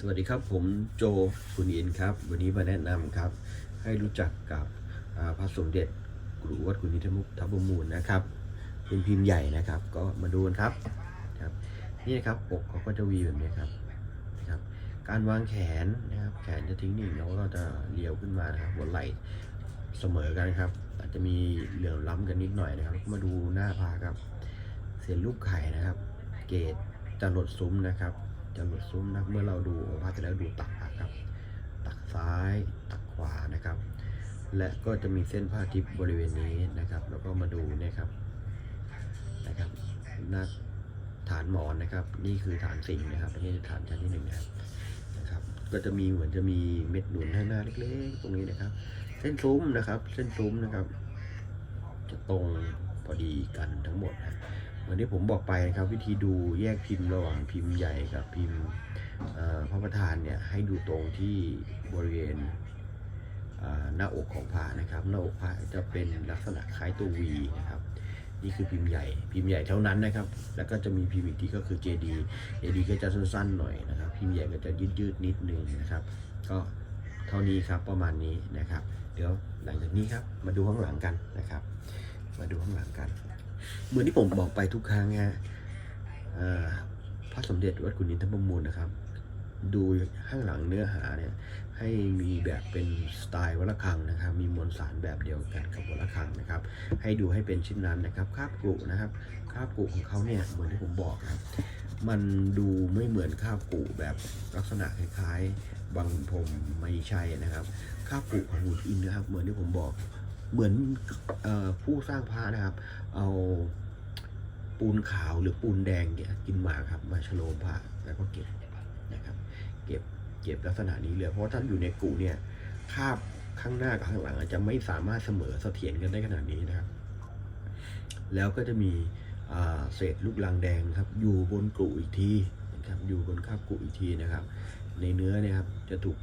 สวัสดีครับผมโจคุณอินครับ วันนี้มาแนะนำครับ ให้รู้จักกับพระสมเด็จกรุวัดกุณิทมุกทัพมูลนะครับ เป็นพิมพ์ใหญ่นะครับ ก็มาดูกันครับครับ นี่นะครับอกเขาก็จะวีแบบนี้ครับนะครับ การวางแขนนะครับ แขนจะทิ้งนิ่งแล้วก็จะเลี้ยวขึ้นมานะครับหัวไหล่เสมอกันครับ อาจจะมีเหลื่อมล้ำกันนิดหน่อยนะครับ มาดูหน้าผากครับ เสียนรูปไข่นะครับ เกตจะหลดซุ้มนะครับ จะหลดซุ้มนะเมื่อเราดูองค์พเสร็จแล้วดูตักครับ ตักซ้ายตักขวานะครับ และก็จะมีเส้นผ้าทิพย์บริเวณนี้นะครับ แล้วก็มาดูเนี่ยครับนะครับหน้าฐานหมอนนะครับ นี่คือฐานสิงนะครับอันนี้ฐานชั้นที่หนึ่งนะครับนะครับ ก็จะมีเหมือนจะมีเม็ดหนุนข้างหน้าเล็กๆ ตรงนี้นะครับ เส้นซุ้มนะครับ เส้นซุ้มนะครับ จะตรงพอดีกันทั้งหมดนะ มือนที่ผมบอกไปนะครับ วิธีดูแยกพิมพ์ระหว่างพิมพ์ใหญ่กับพิมพ์เอ่อพระประธานเนี่ยให้ดูตรงที่บริเวณหน้าอกของพระนะครับ หน้าอกพระจะเป็นลักษณะคล้ายตัว V นะครับ นี่คือพิมพ์ใหญ่ พิมพ์ใหญ่เท่านั้นนะครับ แล้วก็จะมีพิมพ์อีกที่ก็คือ JD JD ก็จะสั้นๆหน่อยนะครับ พิมพ์ใหญ่ก็จะยืดๆนิดนึงนะครับ ก็เท่านี้ครับประมาณนี้นะครับ เดี๋ยวหลังจากนี้ครับมาดูข้างหลังกันนะครับ มาดูข้างหลังกัน เหมือนที่ผมบอกไปทุกครั้งฮะพระสมเด็จวัดกุณินทประมูลนะครับ ดูข้างหลังเนื้อหาเนี่ยให้มีแบบเป็นสไตล์วัลคังนะครับ มีมวลสารแบบเดียวกันกับวัลคังนะครับ ให้ดูให้เป็นเช่นนั้นนะครับคาบกุนะครับคาบกุของเขาเนี่ยเหมือนที่ผมบอกครับมันดูไม่เหมือนคาบกุแบบลักษณะคล้ายๆบางพมไม่ใช่นะครับคาบกุของหุ่นอินนะครับ เหมือนที่ผมบอก เหมือนอผู้สร้างพระนะครับ เอาปูนขาวหรือปูนแดงเนี่ยกินหมากครับ มาฉโลมพระแล้วก็เก็บนะครับ เก็บเก็บลักษณะนี้เลยเพราะว่าท่านอยู่ในกูเนี่ยคาบข้างหน้ากับข้างหลังอาจจะไม่สามารถเสมอเสถียรกันได้ขนาดนี้นะครับ แล้วก็จะมีเศษลูกลังแดงครับ อยู่บนกรุอีกทีนะครับอยู่บนคาบกรุอีกทีนะครับ ในเนื้อเนี่ยครับจะถูก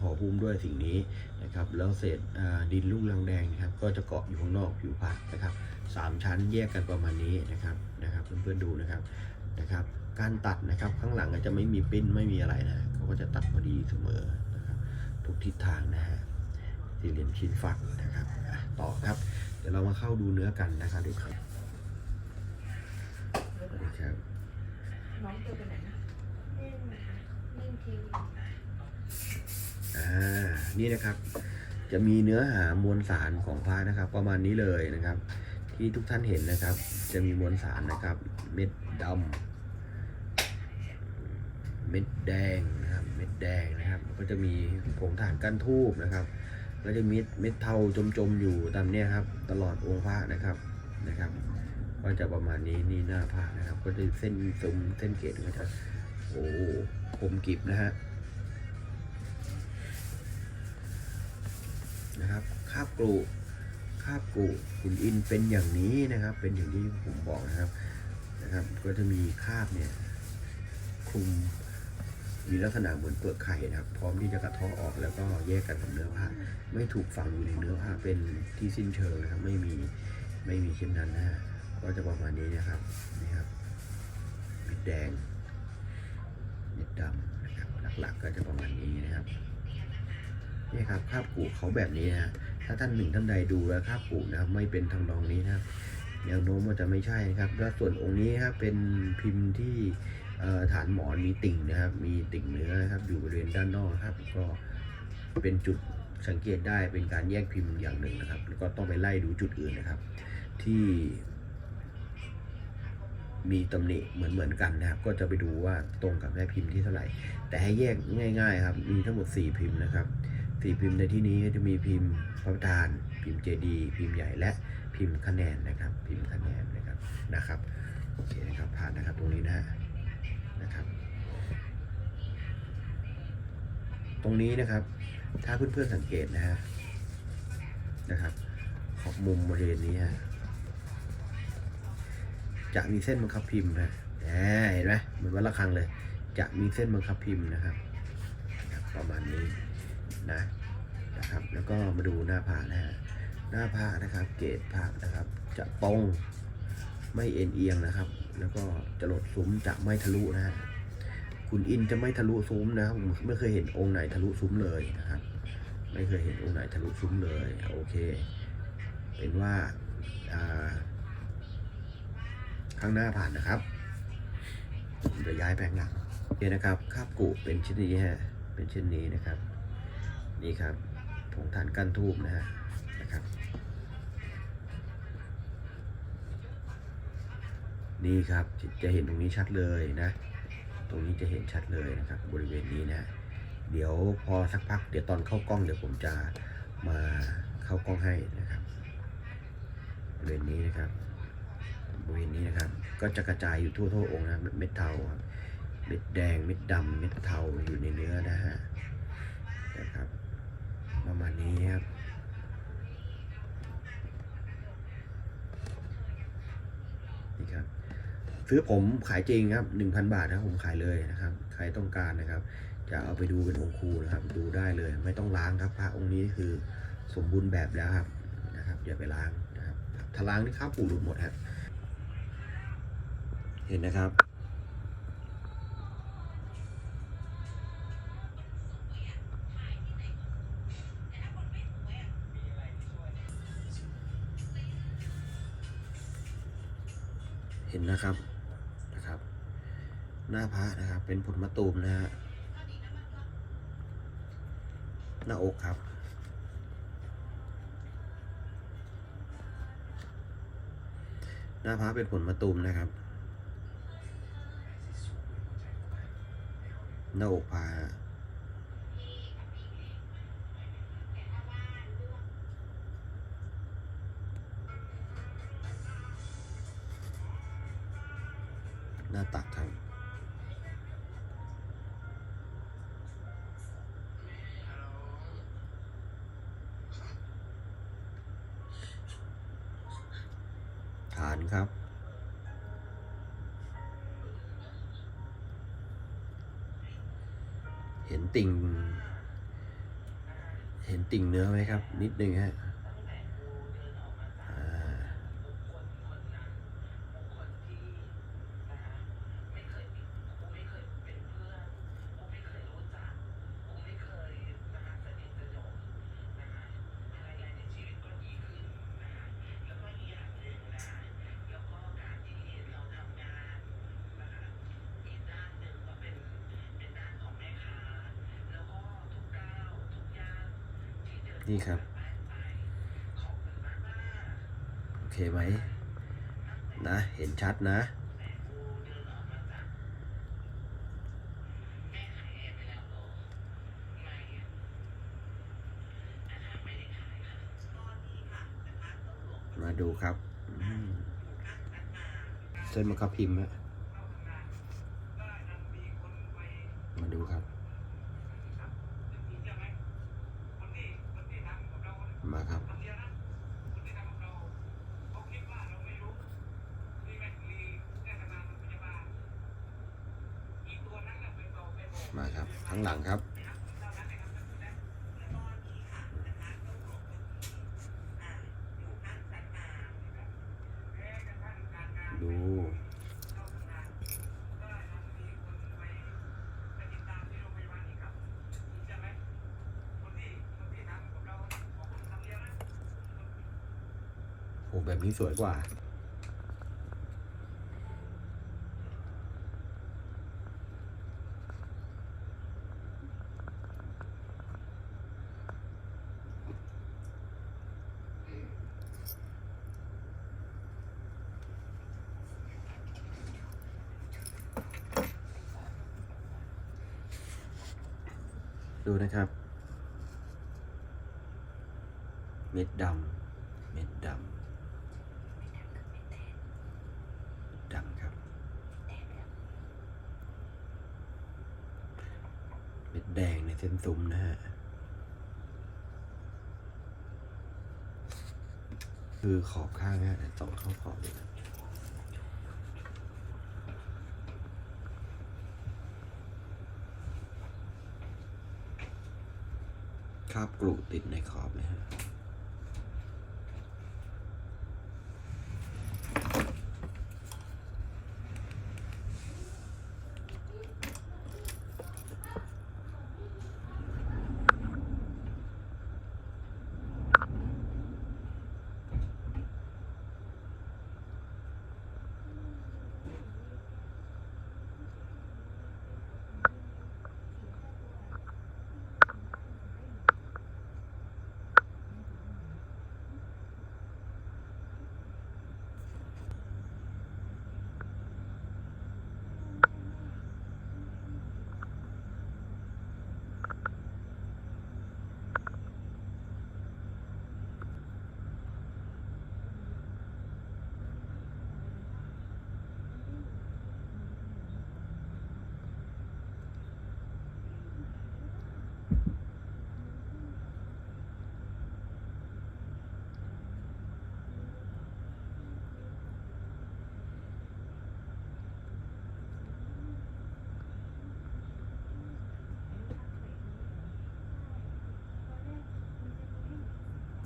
ห่อหุ้มด้วยสิ่งนี้นะครับแล้วเศษดินลูกลังแดงนะครับก็จะเกาะอยู่ข้างนอกผิวพระนะครับสามชั้นแยกกันประมาณนี้นะครับนะครับเพื่อนๆดูนะครับนะครับ การตัดนะครับข้างหลังจะไม่มีปิ้นไม่มีอะไรนะเขาก็จะตัดพอดีเสมอนะครับทุกทิศทางนะฮะสี่เหลี่ยมชิ้นฟักนะครับต่อครับ เดี๋ยวเรามาเข้าดูเนื้อกันนะครับดูครับครับน้องเธอไปไหนนะเล่นเล่นทีวี อ่านี่นะครับ จะมีเนื้อหามวลสารของพระนะครับ ประมาณนี้เลยนะครับ ที่ทุกท่านเห็นนะครับ จะมีมวลสารนะครับ เม็ดดำเม็ดแดงนะครับ เม็ดแดงนะครับ ก็จะมีผงถ่านกั้นทูบนะครับก็จะมีเม็ดเทาจมๆอยู่ตามเนี้ยครับ ตลอดองค์พระนะครับนะครับก็จะประมาณนี้นี่หน้าพระนะครับ ก็จะเส้นซึมเส้นเกล็ดก็จะโอ้คมกริบนะฮะาบกรุคาบกรุขุนอินเป็นอย่างนี้นะครับ เป็นอย่างที่ผมบอกนะครับนะครับ ก็จะมีคาบเนี่ยคลุมมีลักษณะเหมือนเปลือกไข่นะครับ พร้อมที่จะกระเทาะออกแล้วก็แยกกันกับเนื้อผ้า ไม่ถูกฝังอยู่ในเนื้อผ้าเป็นที่สิ้นเชิงนะครับ ไม่มีไม่มีเช่นนั้นนะฮะก็จะประมาณนี้นะครับนี่ครับเม็ดแดงเม็ดดำนะครับหลักๆก็จะประมาณนี้นะครับนี่ครับคาบกูเขาแบบนี้นะ ถ้าท่านหนึ่งท่านใดดูแล้วคาบกูนะครับไม่เป็นทำนองนี้นะครับแนวโน้มว่าจะไม่ใช่นะครับ แล้วส่วนองค์นี้ครับเป็นพิมพ์ที่ฐานหมอนมีติ่งนะครับ มีติ่งเนื้อนะครับ อยู่บริเวณด้านนอกครับ ก็เป็นจุดสังเกตได้เป็นการแยกพิมพ์อย่างหนึ่งนะครับ แล้วก็ต้องไปไล่ดูจุดอื่นนะครับ ที่มีตำหนิเหมือนเหมือนกันนะครับ ก็จะไปดูว่าตรงกับแม่พิมพ์ที่เท่าไหร่ แต่ให้แยกง่าย ๆ ครับ มีทั้งหมด 4 พิมพ์นะครับสี่พิมพ์ในที่นี้จะมีพิมพ์ ระประธาน พิมพ์เจดีพิมพ์ใหญ่และพิมพ์คะแนนนะครับ พิมพ์คะแนนนะครับนะครับโอเคนะครับผ่านนะครับตรงนี้นะฮะนะครับ ตรงนี้นะครับ ถ้าเพื่อนๆสังเกตนะฮะนะครับ ขอบมุมบริเวณนี้จะมีเส้นบังคับพิมพ์นะเห็นไหมเหมือนวันละครังเลย จะมีเส้นบังคับพิมพ์นะครับ ประมาณนี้นะ นะครับ แล้วก็มาดูหน้าผานะฮะหน้าผานะครับ เกรดผานะครับ จะตรงไม่เอ็นเอียงนะครับ แล้วก็จะหลดซุ้มจะไม่ทะลุนะฮะคุณอินจะไม่ทะลุซุ้มนะครับผมไม่เคยเห็นองค์ไหนทะลุซุ้มเลยนะครับ ไม่เคยเห็นองค์ไหนทะลุซุ้มเลยโอเค เป็นว่าข้างหน้าผ่านนะครับผมจะย้ายแผงหลังโอเคนะครับคาบกุเป็นเช่นนี้ฮะเป็นเช่นนี้นะครับ นี่ครับ ผงทานก้านทูบนะฮะนะครับ นี่ครับจะจะเห็นตรงนี้ชัดเลยนะ ตรงนี้จะเห็นชัดเลยนะครับ บริเวณนี้นะเดี๋ยวพอสักพักเดี๋ยวตอนเข้ากล้องเดี๋ยวผมจะมาเข้ากล้องให้นะครับบริเวณนี้นะครับบริเวณนี้นะครับ ก็จะกระจายอยู่ทั่วทั่วองค์นะเม็ดเทาครับเม็ดแดงเม็ดดำเม็ดเทาอยู่ในเนื้อนะฮะนะครับ ประมาณนี้ครับนี่ครับ ซื้อผมขายจริงครับ1,000บาทนะครับผมขายเลยนะครับ ใครต้องการนะครับ จะเอาไปดูเป็นองค์ครูนะครับ ดูได้เลย ไม่ต้องล้างครับพระองค์นี้คือสมบูรณ์แบบแล้วครับนะครับ อย่าไปล้างนะครับถ้าล้างนี่ข้าวปูหลุดหมดครับเห็นนะครับ ห็นนะครับนะครับ หน้าพระนะครับ เป็นผลมะตูมนะฮะหน้าอกครับหน้าพระเป็นผลมะตูมนะครับหน้าอกพระ หน้าตักครับฐานครับ เห็นติ่ง เห็นติ่งเนื้อไหมครับ นิดนึงฮะ นี่ครับ โอเคไหมนะ เห็นชัดนะ มาดูครับ เส้นมะขามพิมพ์ฮะมาดูครับ มาครับ มาครับข้างหลังครับ ดูโอ้แบบนี้สวยกว่า ดูนะครับ เม็ดดำเม็ดดำดำครับ เม็ดแดงในเส้นซุ้มนะฮะคือขอบข้างฮะเดี๋ยต้องเข้าขอบเลยนะ คราบกรุติดในขอบเลยฮะ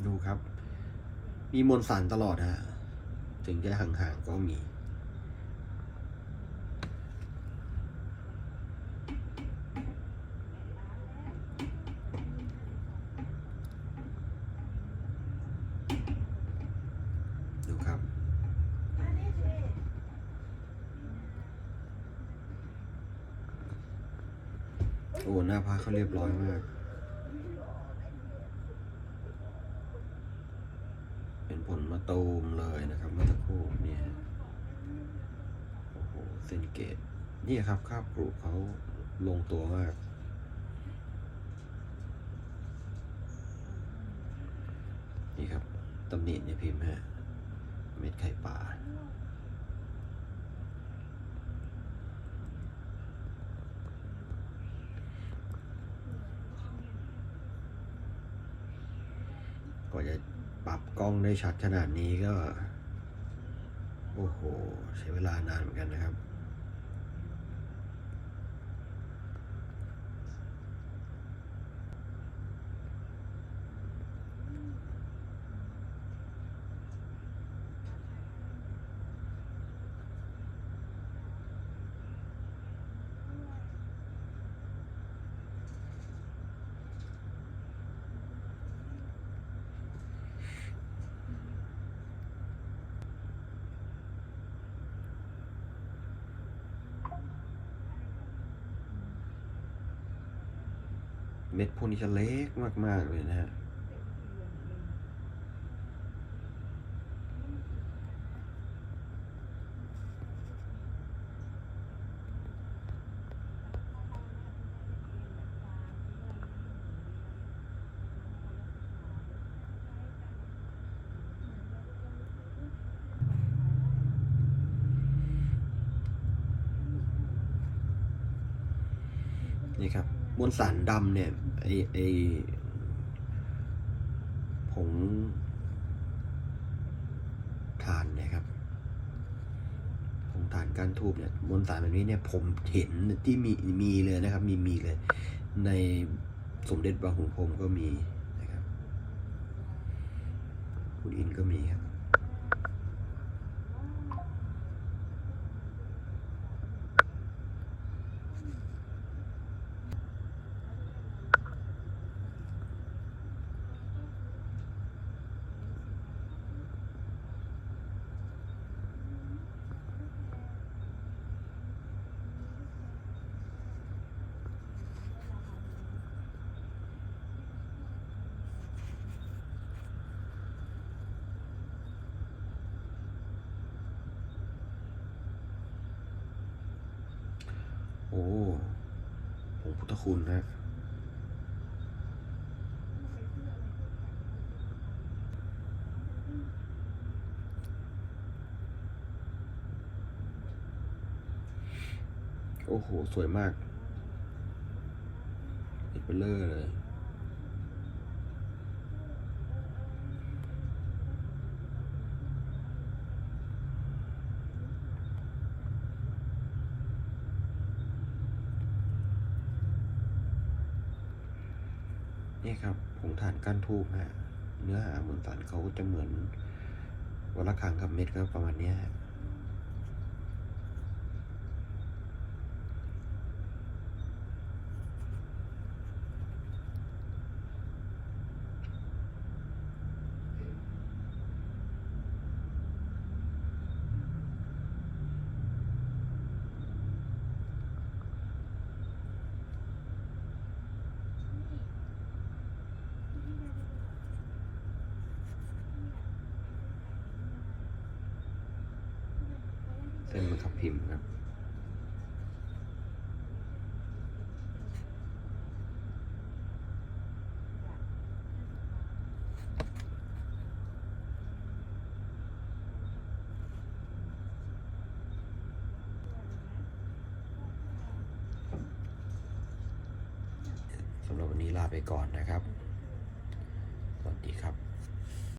น ครับ มีมวลสารตลอดฮะถึงจะห่างๆก็มีดูครับโอ้ หน้าพระเขาเรียบร้อยมาก เป็นผ ลมาตูมเลยนะครับเมื่อสักครู่เนี่ยโอ้โหเส้นเกตนี่ครับคาบกรุเขาลงตัวมากนี่ครับตำหนิในพิมพ์ฮะ เม็ดไข่ปลา กว่าจะป รับกล้องได้ชัดขนาดนี้ก็ โอ้โห ใช้เวลานานเหมือนกันนะครับ เม็ดพวกนี้จะเล็กมาก ๆ เลยนะฮะ นี่ครับ มวลสารดำเนี่ยไอไอผงถ่านเนี่ยครับผงถ่านก้านทูบเนี่ยมวลสารแบบนี้เนี่ยผมเห็นที่มีมีเลยนะครับ มีมีเลย ในสมเด็จบางขุนพรมก็มีนะครับคุณอินก็มีครับ โอ้ผงพุทธคุณนะโอ้โห สวยมากติดไปเลอร์เลย ครับผงถ่านก้านทูบฮะเนื้อหาเหมือนสารเขาจะเหมือนวัลคังกับเม็ดก็ประมาณนี้ เส้นมันขับพิมพ์ครับ